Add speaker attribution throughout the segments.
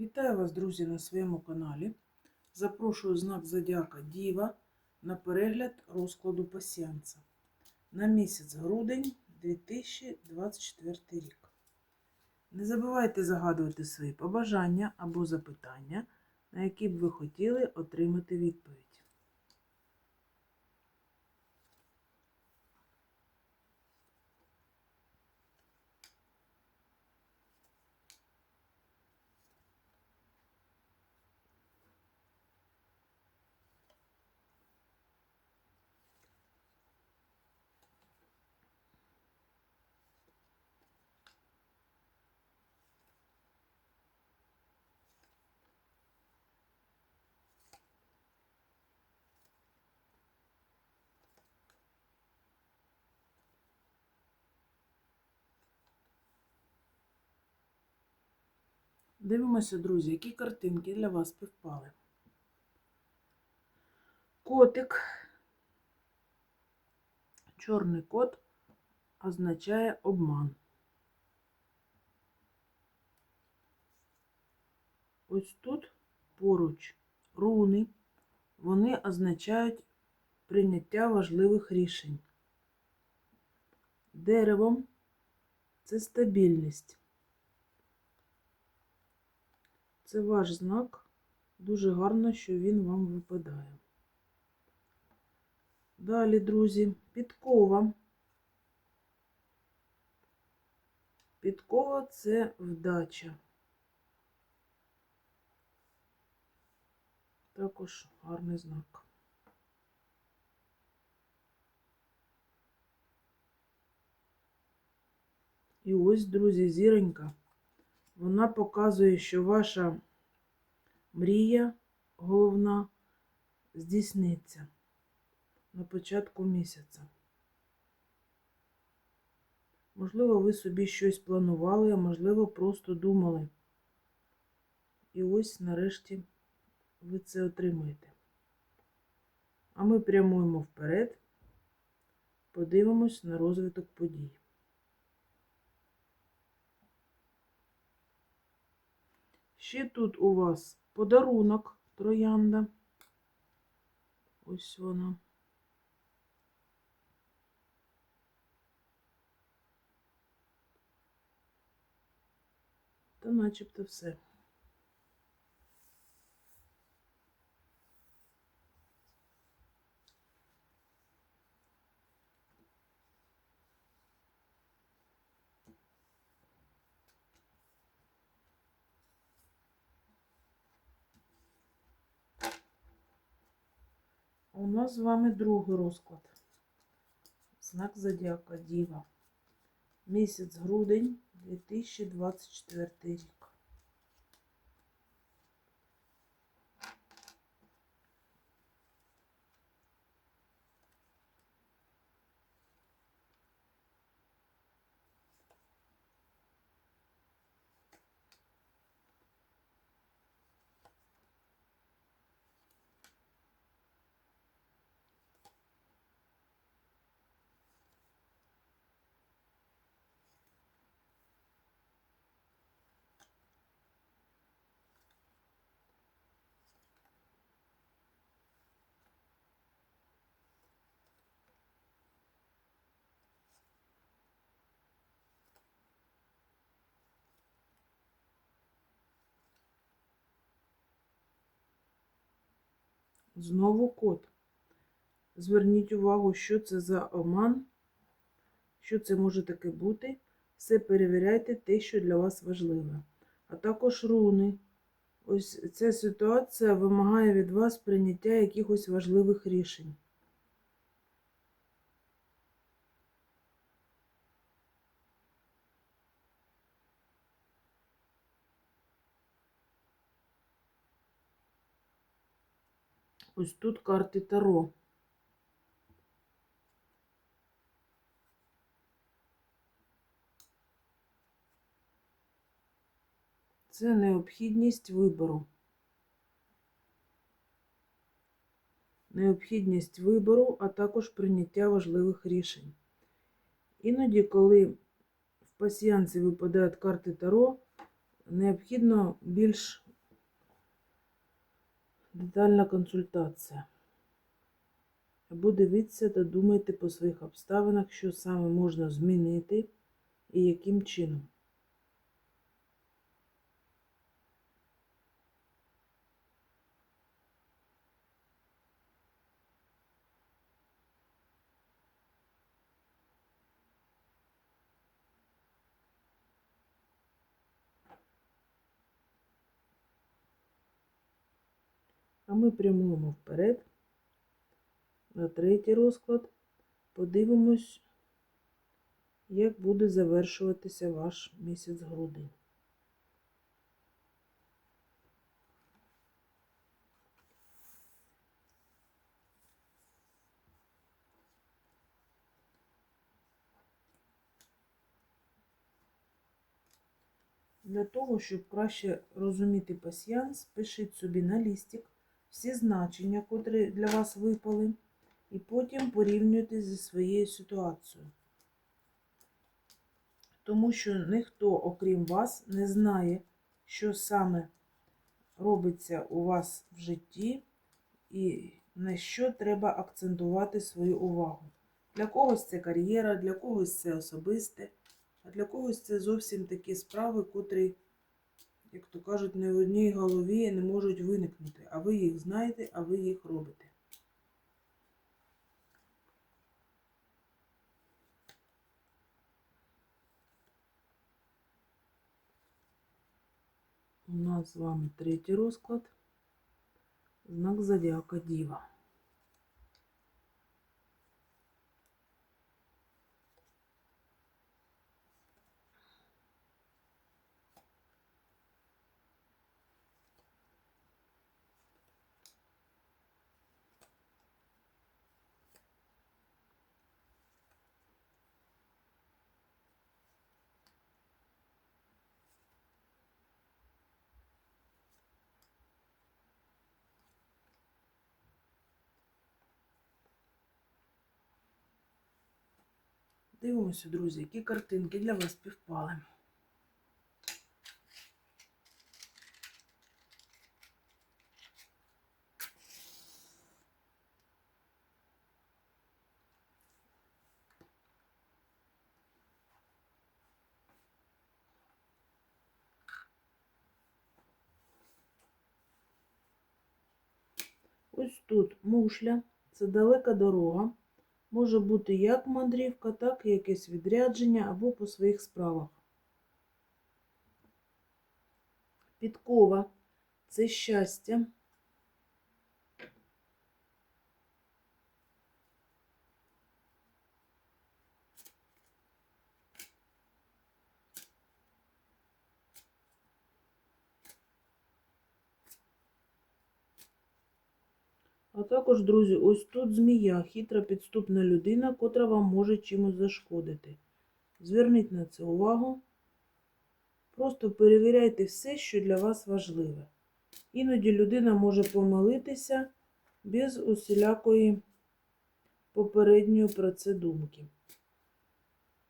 Speaker 1: Вітаю вас, друзі, на своєму каналі. Запрошую знак Зодіака Діва на перегляд розкладу пасіянца на місяць грудень 2024 рік. Не забувайте загадувати свої побажання або запитання, на які б ви хотіли отримати відповідь. Дивимося, друзі, які картинки для вас співпали. Котик. Чорний кот означає обман. Ось тут поруч руни, вони означають прийняття важливих рішень. Деревом це стабільність. Це ваш знак. Дуже гарно, що він вам випадає. Далі, друзі, підкова. Підкова це вдача. Також гарний знак. І ось, друзі, зіронька. Вона показує, що ваша мрія головна здійсниться на початку місяця. Можливо, ви собі щось планували, а можливо, просто думали. І ось нарешті ви це отримаєте. А ми прямуємо вперед, подивимось на розвиток подій. Ще тут у вас подарунок троянда. Ось вона. Та начебто все. У нас з вами другий розклад. Знак Зодіака Діва. Місяць грудень 2024 рік. Знову код. Зверніть увагу, що це за оман, що це може таке бути. Все перевіряйте те, що для вас важливе. А також руни. Ось ця ситуація вимагає від вас прийняття якихось важливих рішень. Ось тут карти Таро. Це необхідність вибору. Необхідність вибору, а також прийняття важливих рішень. Іноді, коли в пасіянці випадають карти Таро, необхідно більш Детальна консультація. Або дивіться та думайте по своїх обставинах, що саме можна змінити і яким чином. А ми прямуємо вперед на третій розклад. Подивимось, як буде завершуватися ваш місяць грудень. Для того, щоб краще розуміти пасіянс, пишіть собі на лістик всі значення, котрі для вас випали, і потім порівнюйте зі своєю ситуацією. Тому що ніхто, окрім вас, не знає, що саме робиться у вас в житті і на що треба акцентувати свою увагу. Для когось це кар'єра, для когось це особисте, а для когось це зовсім такі справи, котрі, як то кажуть, не в одній голові не можуть виникнути. А ви їх знаєте, а ви їх робите. У нас з вами третій розклад. Знак зодіака Діва. Дивимося, друзі, які картинки для вас співпали. Ось тут мушля, це далека дорога. Може бути як мандрівка, так і якесь відрядження або по своїх справах. Підкова це щастя. А також, друзі, ось тут змія, хитра підступна людина, котра вам може чимось зашкодити. Зверніть на це увагу. Просто перевіряйте все, що для вас важливе. Іноді людина може помилитися без усілякої попередньої про це думки.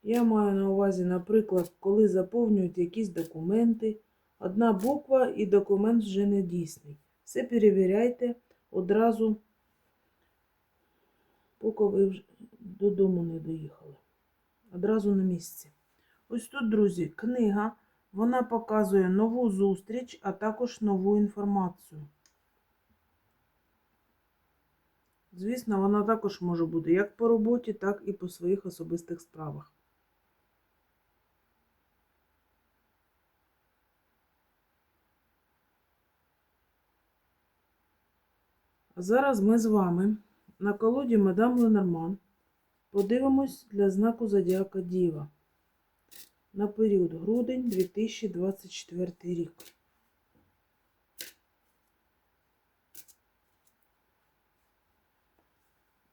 Speaker 1: Я маю на увазі, наприклад, коли заповнюють якісь документи, одна буква і документ вже не дійсний. Все перевіряйте одразу, поки ви додому не доїхали. Одразу на місці. Ось тут, друзі, книга. Вона показує нову зустріч, а також нову інформацію. Звісно, вона також може бути як по роботі, так і по своїх особистих справах. Зараз ми з вами на колоді Мадам Ленорман подивимось для знаку Зодіака Діва на період грудень 2024 рік.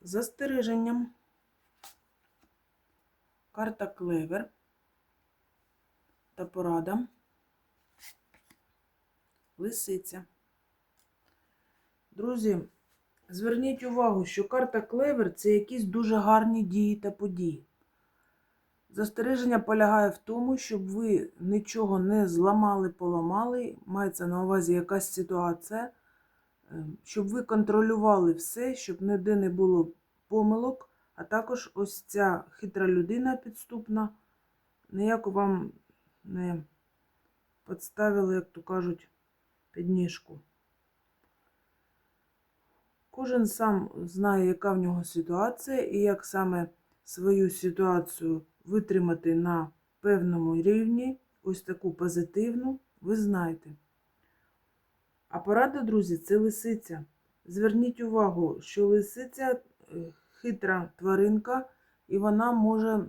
Speaker 1: Застереженням. Карта Клевер та порада. Лисиця. Друзі, зверніть увагу, що карта Клевер це якісь дуже гарні дії та події. Застереження полягає в тому, щоб ви нічого не зламали, поламали, мається на увазі якась ситуація, е, щоб ви контролювали все, щоб ніде не було помилок, а також ось ця хитра людина підступна ніяко вам не підставила, як то кажуть, підніжку. Кожен сам знає, яка в нього ситуація, і як саме свою ситуацію витримати на певному рівні, ось таку позитивну, ви знаєте. А порада, друзі, це лисиця. Зверніть увагу, що лисиця е, хитра тваринка, і вона може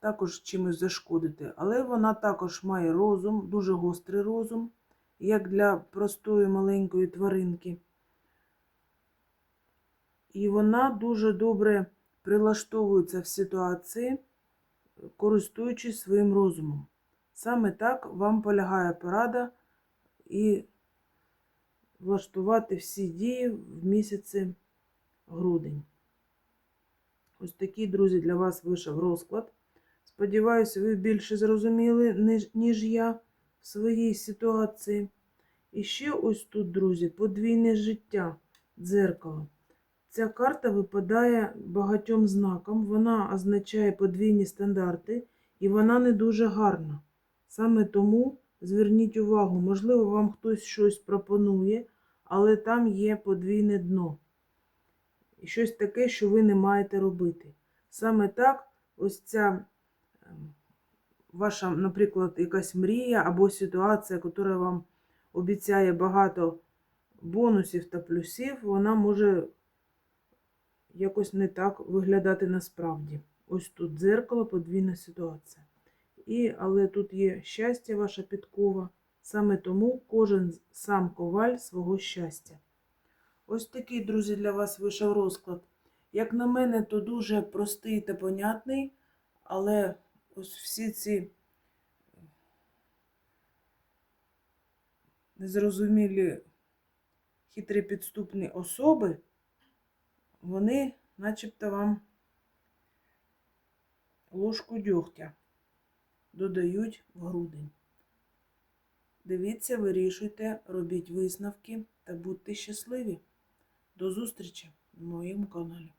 Speaker 1: також чимось зашкодити. Але вона також має розум, дуже гострий розум, як для простої маленької тваринки. І вона дуже добре прилаштовується в ситуації, користуючись своїм розумом. Саме так вам полягає порада і влаштувати всі дії в місяці грудень. Ось такий, друзі, для вас вийшов розклад. Сподіваюся, ви більше зрозуміли, ніж- я в своїй ситуації. І ще ось тут, друзі, подвійне життя, дзеркало. Ця карта випадає багатьом знаком, вона означає подвійні стандарти, і вона не дуже гарна. Саме тому зверніть увагу, можливо, вам хтось щось пропонує, але там є подвійне дно. І щось таке, що ви не маєте робити. Саме так, ось ця ем, ваша, наприклад, якась мрія або ситуація, яка вам обіцяє багато бонусів та плюсів, вона може якось не так виглядати насправді. Ось тут дзеркало, подвійна ситуація. І, але тут є щастя, ваша підкова. Саме тому кожен сам коваль свого щастя. Ось такий, друзі, для вас вийшов розклад. Як на мене, то дуже простий та понятний, але ось всі ці незрозумілі хитрі підступні особи, вони начебто вам ложку дьогтя додають в грудень. Дивіться, вирішуйте, робіть висновки та будьте щасливі. До зустрічі на моєму каналі.